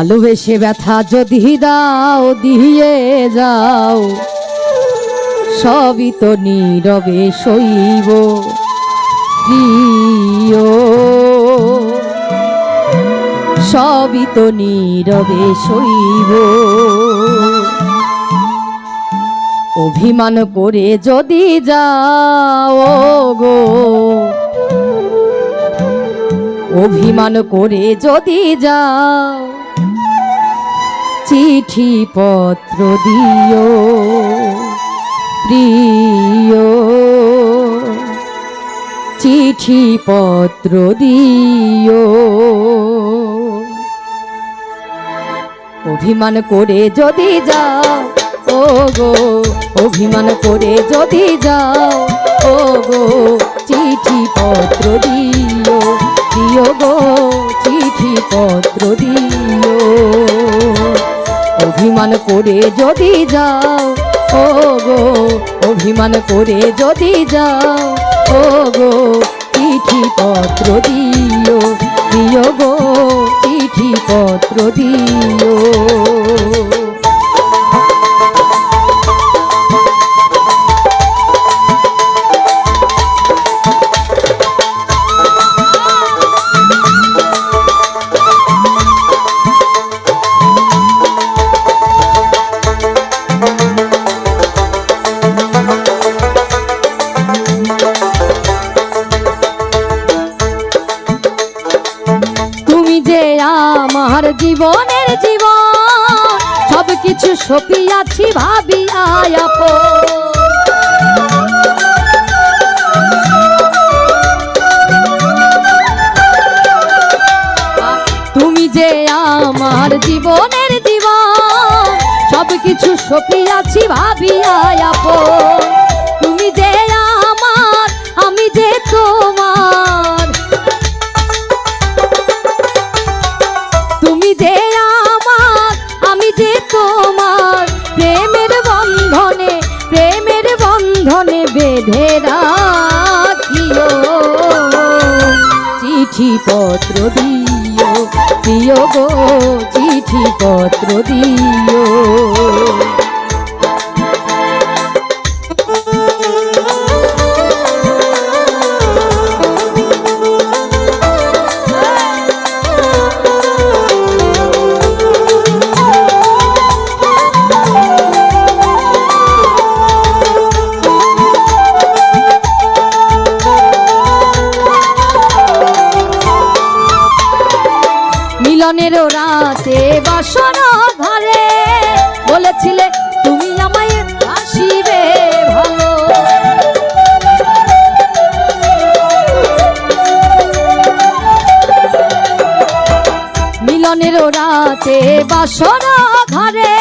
ভালোবেসে ব্যথা যদি দাও, দিয়ে যাও। সবই তো নীরবে শৈব সবই তো নীরবে শৈব অভিমান করে যদি যাও গো। অভিমান করে যদি যাও। চিঠি পত্র দিও, প্রিয়। চিঠি পত্র দিও। অভিমান করে যদি যাও ও গো অভিমান করে যদি যাও ও গো চিঠি পত্র দিও দিও গো চিঠি পত্র দিও। অভিমান করে যদি যাও, ও গো, অভিমান করে যদি যাও, ও গো চিঠি পত্র দিও দিও গো চিঠি দিও। আমার জীবনের জীবন সব কিছু সপিয়াছি ভাবি আয়াপ তুমি যে আমার জীবনের জীবন সব কিছু সপিয়াছি ভাবি আয়াপ বেঁধে চিঠি পত্র দিও দিও গো মিলনের রাতে বাসন ঘরে বলেছিলে তুমি আমায় আসিবে ভালো। মিলনের রাতে বাসন ঘরে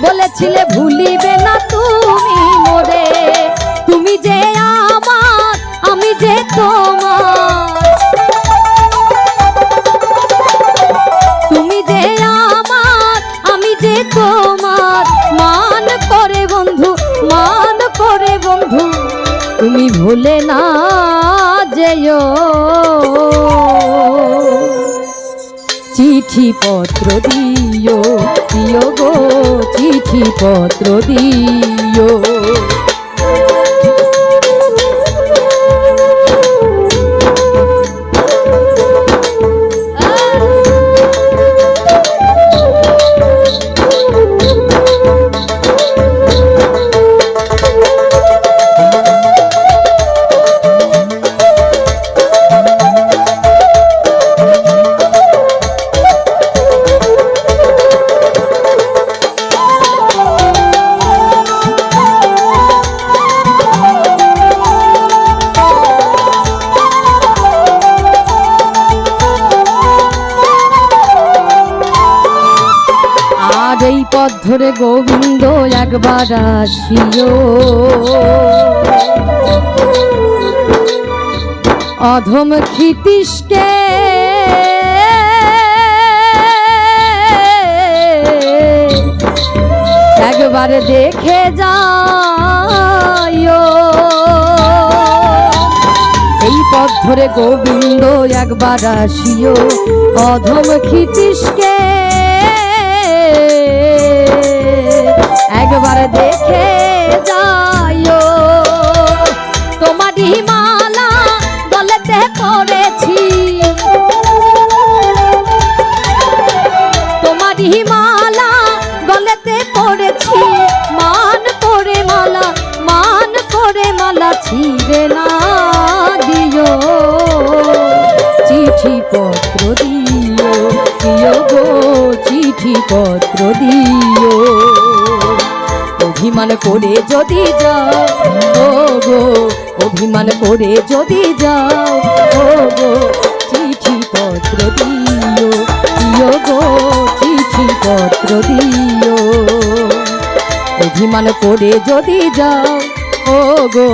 বলেছিলে ভুলিবে না তুমি তোমার। মান করে বন্ধু, মান করে বন্ধু, তুমি ভুলে না যেও। চিঠি পত্র দিও দিও গো চিঠি পত্র দিও। পথ ধরে গোবিন্দ একবার আসিও। অধম ক্ষিতিশকে একবার দেখে যাইও। এই পথ ধরে গোবিন্দ একবার আসিও। অধম ক্ষিতিশকে একবার দেখে যাইও। তোমারই মালা গলেতে পড়েছি। তোমারই মালা গলেতে পড়েছি। মান করে মালা, মান করে মালা ছিঁড়ে না দিও। চিঠি পত্র দিও দিও গো চিঠি পত্র দিও। অভিমান করে যদি যাও ও গো অভিমান করে যদি যাও ও গো চিঠি পত্র দিও দিও গো, চিঠি পত্র দিও। অভিমান করে যদি যাও ও গো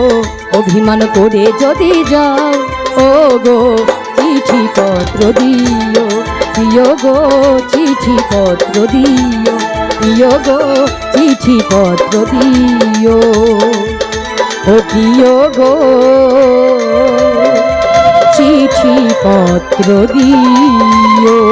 অভিমান করে যদি যাও ও গো চিঠি পত্র দিও দিও গো, চিঠি পত্র দিও। দিও গো চিঠি পত্র দিও ও দিও গো চিঠি পত্র দিও।